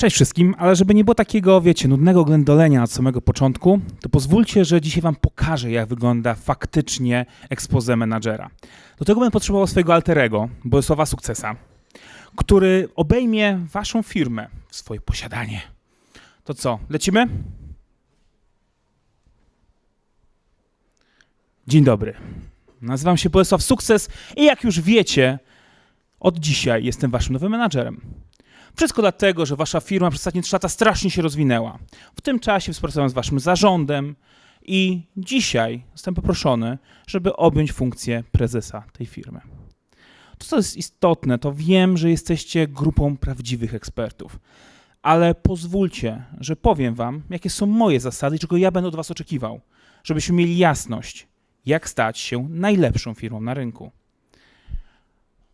Cześć wszystkim, ale żeby nie było takiego, wiecie, nudnego ględolenia od samego początku, to pozwólcie, że dzisiaj wam pokażę, jak wygląda faktycznie expose menadżera. Do tego będę potrzebował swojego alterego, Bolesława Sukcesa, który obejmie waszą firmę w swoje posiadanie. To co, lecimy? Dzień dobry. Nazywam się Bolesław Sukces i jak już wiecie, od dzisiaj jestem waszym nowym menadżerem. Wszystko dlatego, że wasza firma przez ostatnie 3 lata strasznie się rozwinęła. W tym czasie współpracowałem z waszym zarządem i dzisiaj zostałem poproszony, żeby objąć funkcję prezesa tej firmy. To, co jest istotne, to wiem, że jesteście grupą prawdziwych ekspertów, ale pozwólcie, że powiem wam, jakie są moje zasady i czego ja będę od was oczekiwał, żebyśmy mieli jasność, jak stać się najlepszą firmą na rynku.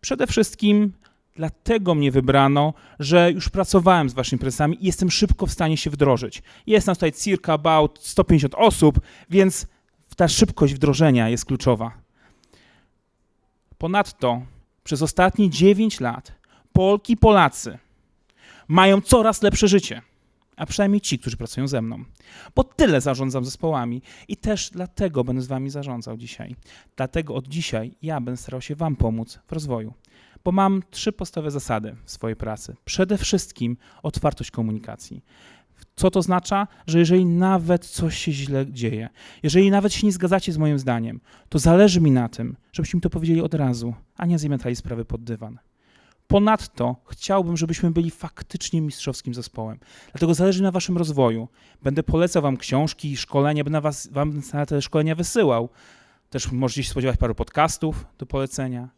Przede wszystkim Dlatego mnie wybrano, że już pracowałem z waszymi prezesami i jestem szybko w stanie się wdrożyć. Jest nas tutaj circa about 150 osób, więc ta szybkość wdrożenia jest kluczowa. Ponadto przez ostatnie 9 lat Polki i Polacy mają coraz lepsze życie, a przynajmniej ci, którzy pracują ze mną. Bo tyle zarządzam zespołami i też dlatego będę z wami zarządzał dzisiaj. Dlatego od dzisiaj ja będę starał się wam pomóc w rozwoju bo mam trzy podstawowe zasady w swojej pracy. Przede wszystkim otwartość komunikacji. Co to oznacza? Że jeżeli nawet coś się źle dzieje, jeżeli nawet się nie zgadzacie z moim zdaniem, to zależy mi na tym, żebyście mi to powiedzieli od razu, a nie zamiatali sprawy pod dywan. Ponadto chciałbym, żebyśmy byli faktycznie mistrzowskim zespołem. Dlatego zależy mi na waszym rozwoju. Będę polecał wam książki, szkolenia, będę was, wam na te szkolenia wysyłał. Też możecie się spodziewać paru podcastów do polecenia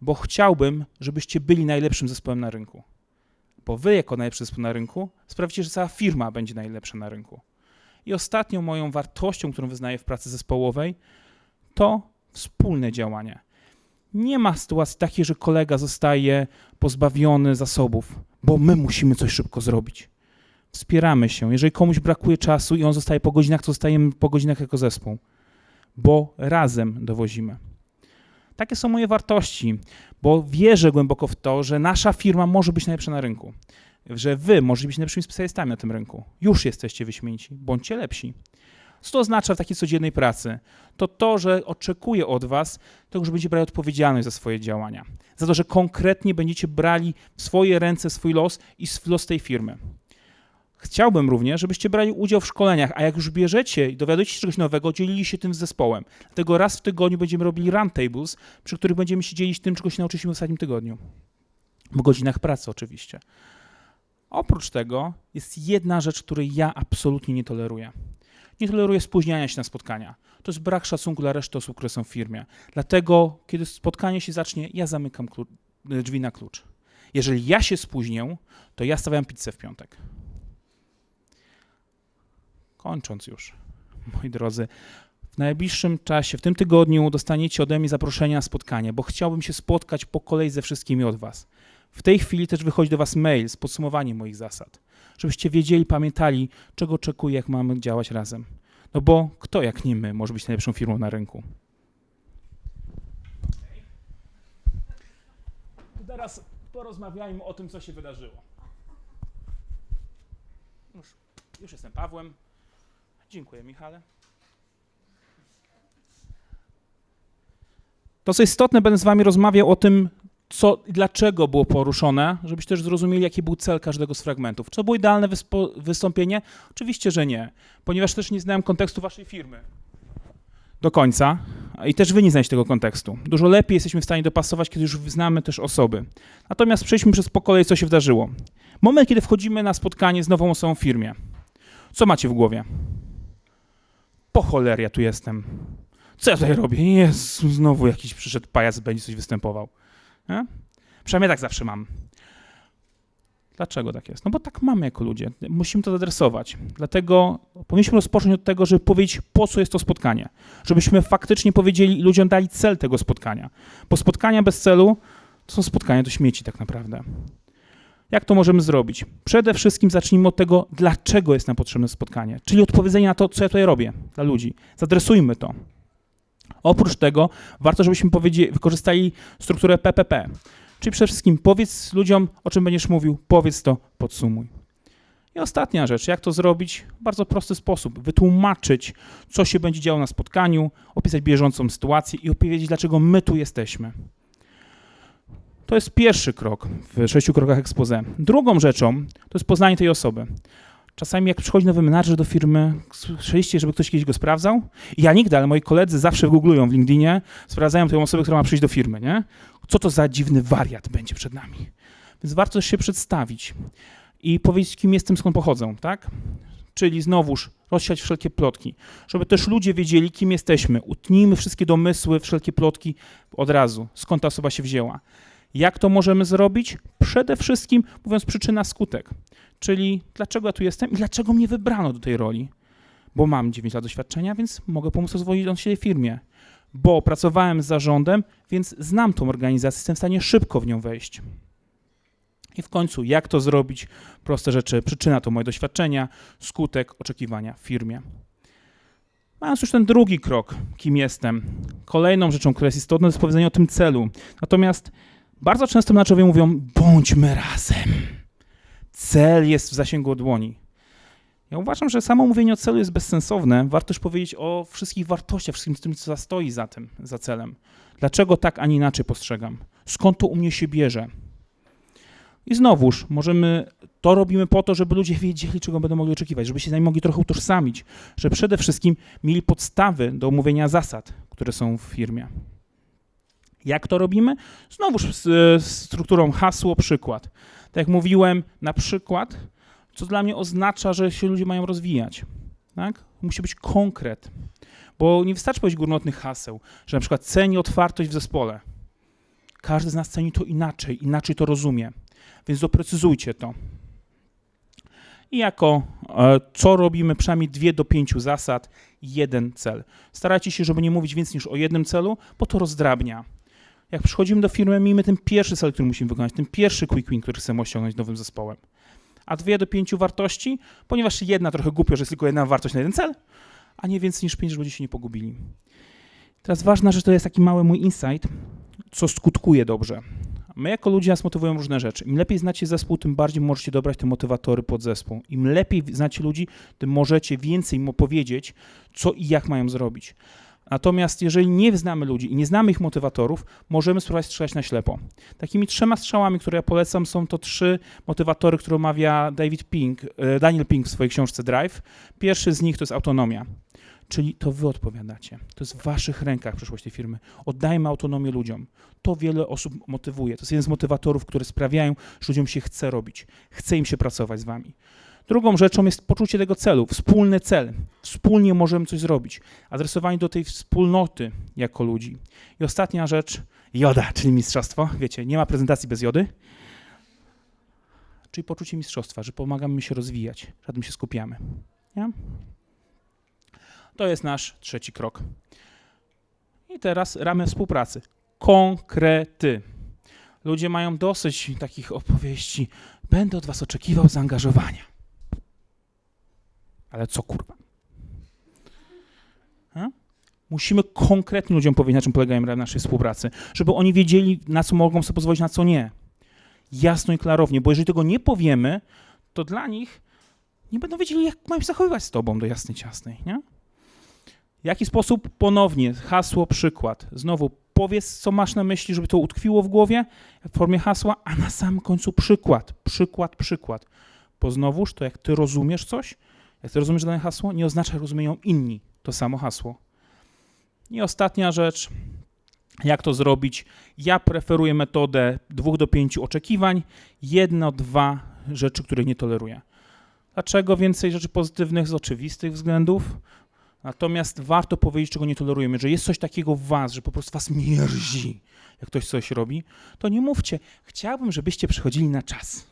bo chciałbym, żebyście byli najlepszym zespołem na rynku. Bo wy, jako najlepszy zespół na rynku, sprawicie, że cała firma będzie najlepsza na rynku. I ostatnią moją wartością, którą wyznaję w pracy zespołowej, to wspólne działanie. Nie ma sytuacji takiej, że kolega zostaje pozbawiony zasobów, bo my musimy coś szybko zrobić. Wspieramy się. Jeżeli komuś brakuje czasu i on zostaje po godzinach, to zostajemy po godzinach jako zespół, bo razem dowozimy. Takie są moje wartości, bo wierzę głęboko w to, że nasza firma może być najlepsza na rynku. Że wy możecie być najlepszymi specjalistami na tym rynku. Już jesteście wyśmienici, bądźcie lepsi. Co to oznacza w takiej codziennej pracy? To to, że oczekuję od was tego, że będziecie brali odpowiedzialność za swoje działania. Za to, że konkretnie będziecie brali w swoje ręce swój los i los tej firmy. Chciałbym również, żebyście brali udział w szkoleniach, a jak już bierzecie i dowiadujecie się czegoś nowego, dzielili się tym z zespołem. Dlatego raz w tygodniu będziemy robili roundtables, przy których będziemy się dzielić tym, czego się nauczyliśmy w ostatnim tygodniu. W godzinach pracy oczywiście. Oprócz tego jest jedna rzecz, której ja absolutnie nie toleruję. Nie toleruję spóźniania się na spotkania. To jest brak szacunku dla reszty osób, które są w firmie. Dlatego, kiedy spotkanie się zacznie, ja zamykam drzwi na klucz. Jeżeli ja się spóźnię, to ja stawiam pizzę w piątek. Kończąc już, moi drodzy, w najbliższym czasie, w tym tygodniu dostaniecie ode mnie zaproszenia na spotkanie, bo chciałbym się spotkać po kolei ze wszystkimi od Was. W tej chwili też wychodzi do Was mail z podsumowaniem moich zasad, żebyście wiedzieli, pamiętali, czego oczekuję, jak mamy działać razem. No bo kto jak nie my może być najlepszą firmą na rynku? Teraz porozmawiajmy o tym, co się wydarzyło. Już, już jestem Pawłem. Dziękuję, Michale. To, co istotne, będę z Wami rozmawiał o tym, co i dlaczego było poruszone, żebyście też zrozumieli, jaki był cel każdego z fragmentów. Czy to było idealne wystąpienie? Oczywiście, że nie, ponieważ też nie znałem kontekstu Waszej firmy do końca i też Wy nie znacie tego kontekstu. Dużo lepiej jesteśmy w stanie dopasować, kiedy już znamy też osoby. Natomiast przejdźmy przez po kolei, co się wydarzyło. Moment, kiedy wchodzimy na spotkanie z nową osobą w firmie. Co macie w głowie? Po choler ja tu jestem? Co ja tutaj robię? Jezu, znowu jakiś przyszedł pajac, będzie coś występował. Nie? Przynajmniej tak zawsze mam. Dlaczego tak jest? No bo tak mamy jako ludzie. Musimy to zadresować. Dlatego powinniśmy rozpocząć od tego, żeby powiedzieć, po co jest to spotkanie. Żebyśmy faktycznie powiedzieli ludziom dali cel tego spotkania. Bo spotkania bez celu to są spotkania do śmieci tak naprawdę. Jak to możemy zrobić? Przede wszystkim zacznijmy od tego, dlaczego jest nam potrzebne spotkanie, czyli odpowiedzenie na to, co ja tutaj robię dla ludzi. Zadresujmy to. Oprócz tego warto, żebyśmy wykorzystali strukturę PPP, czyli przede wszystkim powiedz ludziom, o czym będziesz mówił, powiedz to, podsumuj. I ostatnia rzecz, jak to zrobić? Bardzo prosty sposób. Wytłumaczyć, co się będzie działo na spotkaniu, opisać bieżącą sytuację i opowiedzieć, dlaczego my tu jesteśmy. To jest pierwszy krok w sześciu krokach expose. Drugą rzeczą to jest poznanie tej osoby. Czasami jak przychodzi nowy menadżer do firmy, słyszeliście, żeby ktoś kiedyś go sprawdzał? Ja nigdy, ale moi koledzy zawsze googlują w LinkedInie, sprawdzają tę osobę, która ma przyjść do firmy, nie? Co to za dziwny wariat będzie przed nami? Więc warto się przedstawić i powiedzieć, kim jestem, skąd pochodzę, tak? Czyli znowuż rozsiać wszelkie plotki, żeby też ludzie wiedzieli, kim jesteśmy. Utnijmy wszystkie domysły, wszelkie plotki od razu, skąd ta osoba się wzięła. Jak to możemy zrobić? Przede wszystkim mówiąc przyczyna skutek, czyli dlaczego ja tu jestem i dlaczego mnie wybrano do tej roli. Bo mam 9 lat doświadczenia, więc mogę pomóc rozwojowi się firmie. Bo pracowałem z zarządem, więc znam tą organizację, jestem w stanie szybko w nią wejść. I w końcu, jak to zrobić? Proste rzeczy. Przyczyna to moje doświadczenia, skutek oczekiwania w firmie. Mając już ten drugi krok, kim jestem, kolejną rzeczą, która jest istotna, to jest powiedzenie o tym celu. Natomiast bardzo często menadżerowie mówią, bądźmy razem. Cel jest w zasięgu dłoni. Ja uważam, że samo mówienie o celu jest bezsensowne. Warto też powiedzieć o wszystkich wartościach, wszystkim tym, co stoi za tym, za celem. Dlaczego tak, a nie inaczej postrzegam? Skąd to u mnie się bierze? I znowuż, możemy, to robimy po to, żeby ludzie wiedzieli, czego będą mogli oczekiwać, żeby się z nami mogli trochę utożsamić, że przede wszystkim mieli podstawy do omówienia zasad, które są w firmie. Jak to robimy? Znowuż z, z strukturą hasło, przykład. Tak jak mówiłem, na przykład, co dla mnie oznacza, że się ludzie mają rozwijać. Tak? Musi być konkret, bo nie wystarczy powiedzieć górnotnych haseł, że na przykład ceni otwartość w zespole. Każdy z nas ceni to inaczej, inaczej to rozumie, więc doprecyzujcie to. I jako e, co robimy, przynajmniej dwie do pięciu zasad, jeden cel. Starajcie się, żeby nie mówić więcej niż o jednym celu, bo to rozdrabnia. Jak przychodzimy do firmy, miejmy ten pierwszy cel, który musimy wykonać, ten pierwszy quick win, który chcemy osiągnąć nowym zespołem. A dwie do pięciu wartości, ponieważ jedna trochę głupio, że jest tylko jedna wartość na jeden cel, a nie więcej niż pięć, żeby ludzie się nie pogubili. Teraz ważna rzecz to jest taki mały mój insight, co skutkuje dobrze. My jako ludzie nas motywują różne rzeczy. Im lepiej znacie zespół, tym bardziej możecie dobrać te motywatory pod zespół. Im lepiej znacie ludzi, tym możecie więcej im opowiedzieć, co i jak mają zrobić. Natomiast jeżeli nie znamy ludzi i nie znamy ich motywatorów, możemy spróbować strzelać na ślepo. Takimi trzema strzałami, które ja polecam, są to trzy motywatory, które omawia David Pink, e, Daniel Pink w swojej książce Drive. Pierwszy z nich to jest autonomia. Czyli to wy odpowiadacie. To jest w waszych rękach przyszłość tej firmy. Oddajmy autonomię ludziom. To wiele osób motywuje. To jest jeden z motywatorów, które sprawiają, że ludziom się chce robić. Chce im się pracować z wami. Drugą rzeczą jest poczucie tego celu, wspólny cel. Wspólnie możemy coś zrobić. Adresowanie do tej wspólnoty jako ludzi. I ostatnia rzecz, joda, czyli mistrzostwo. Wiecie, nie ma prezentacji bez jody. Czyli poczucie mistrzostwa, że pomagamy się rozwijać, że tym się skupiamy. Nie? To jest nasz trzeci krok. I teraz ramy współpracy. Konkrety. Ludzie mają dosyć takich opowieści. Będę od was oczekiwał zaangażowania. Ale co kurwa? A? Musimy konkretnie ludziom powiedzieć, na czym polegają naszej współpracy, żeby oni wiedzieli, na co mogą sobie pozwolić, na co nie. Jasno i klarownie, bo jeżeli tego nie powiemy, to dla nich nie będą wiedzieli, jak mają się zachowywać z tobą do jasnej ciasnej, nie? W jaki sposób? Ponownie, hasło, przykład. Znowu powiedz, co masz na myśli, żeby to utkwiło w głowie w formie hasła, a na samym końcu przykład, przykład, przykład. Bo znowuż to, jak ty rozumiesz coś, jak ty rozumiesz dane hasło, nie oznacza, że rozumieją inni to samo hasło. I ostatnia rzecz, jak to zrobić? Ja preferuję metodę dwóch do pięciu oczekiwań, jedno, dwa rzeczy, których nie toleruję. Dlaczego więcej rzeczy pozytywnych z oczywistych względów? Natomiast warto powiedzieć, czego nie tolerujemy. Że jest coś takiego w was, że po prostu was mierzi, jak ktoś coś robi, to nie mówcie, chciałbym, żebyście przychodzili na czas.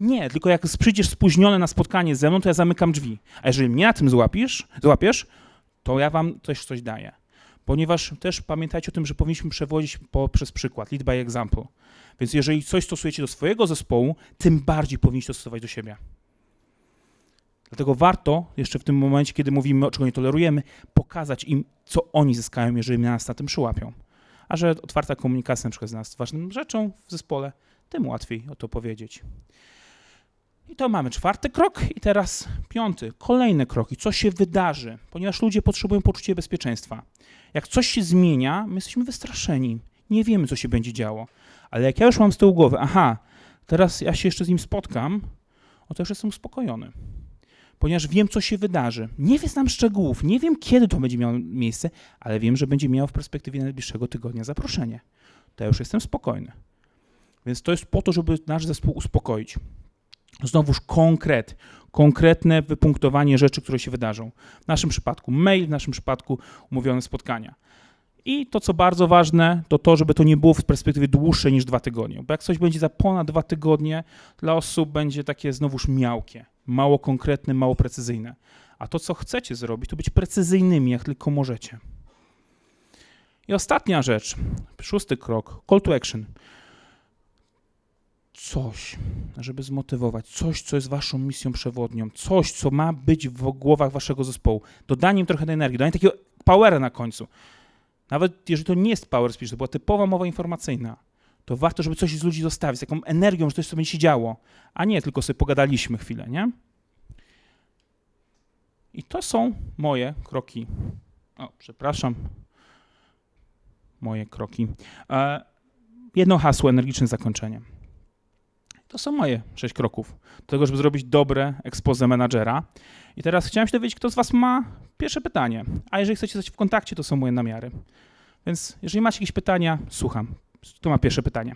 Nie, tylko jak przyjdziesz spóźniony na spotkanie ze mną, to ja zamykam drzwi. A jeżeli mnie na tym złapiesz, złapiesz, to ja wam też coś daję. Ponieważ też pamiętajcie o tym, że powinniśmy przewodzić poprzez przykład, lead by example. Więc jeżeli coś stosujecie do swojego zespołu, tym bardziej powinniście to stosować do siebie. Dlatego warto jeszcze w tym momencie, kiedy mówimy, czego nie tolerujemy, pokazać im, co oni zyskają, jeżeli nas na tym przyłapią. A że otwarta komunikacja na przykład jest ważną rzeczą w zespole, tym łatwiej o to powiedzieć. I to mamy czwarty krok i teraz piąty, kolejne kroki, co się wydarzy, ponieważ ludzie potrzebują poczucia bezpieczeństwa. Jak coś się zmienia, my jesteśmy wystraszeni, nie wiemy, co się będzie działo. Ale jak ja już mam z tyłu głowy, aha, teraz ja się jeszcze z nim spotkam, o to już jestem uspokojony. Ponieważ wiem, co się wydarzy. Nie znam szczegółów, nie wiem, kiedy to będzie miało miejsce, ale wiem, że będzie miało w perspektywie najbliższego tygodnia zaproszenie. To ja już jestem spokojny. Więc to jest po to, żeby nasz zespół uspokoić. Znowuż konkret, konkretne wypunktowanie rzeczy, które się wydarzą. W naszym przypadku mail, w naszym przypadku umówione spotkania. I to, co bardzo ważne, to to, żeby to nie było w perspektywie dłuższej niż dwa tygodnie. Bo jak coś będzie za ponad dwa tygodnie, dla osób będzie takie znowuż miałkie, mało konkretne, mało precyzyjne. A to, co chcecie zrobić, to być precyzyjnymi, jak tylko możecie. I ostatnia rzecz, szósty krok, call to action. Coś, żeby zmotywować, coś, co jest waszą misją przewodnią, coś, co ma być w głowach waszego zespołu. Dodanie im trochę energii, dodanie takiego powera na końcu. Nawet jeżeli to nie jest power speech, to była typowa mowa informacyjna, to warto, żeby coś z ludzi zostawić, z taką energią, że coś sobie się działo, a nie tylko sobie pogadaliśmy chwilę, nie? I to są moje kroki. O, przepraszam. Moje kroki. E, jedno hasło, energiczne zakończenie. To są moje sześć kroków do tego, żeby zrobić dobre expose menadżera. I teraz chciałem się dowiedzieć, kto z Was ma pierwsze pytanie. A jeżeli chcecie zostać w kontakcie, to są moje namiary. Więc jeżeli macie jakieś pytania, słucham. Kto ma pierwsze pytanie?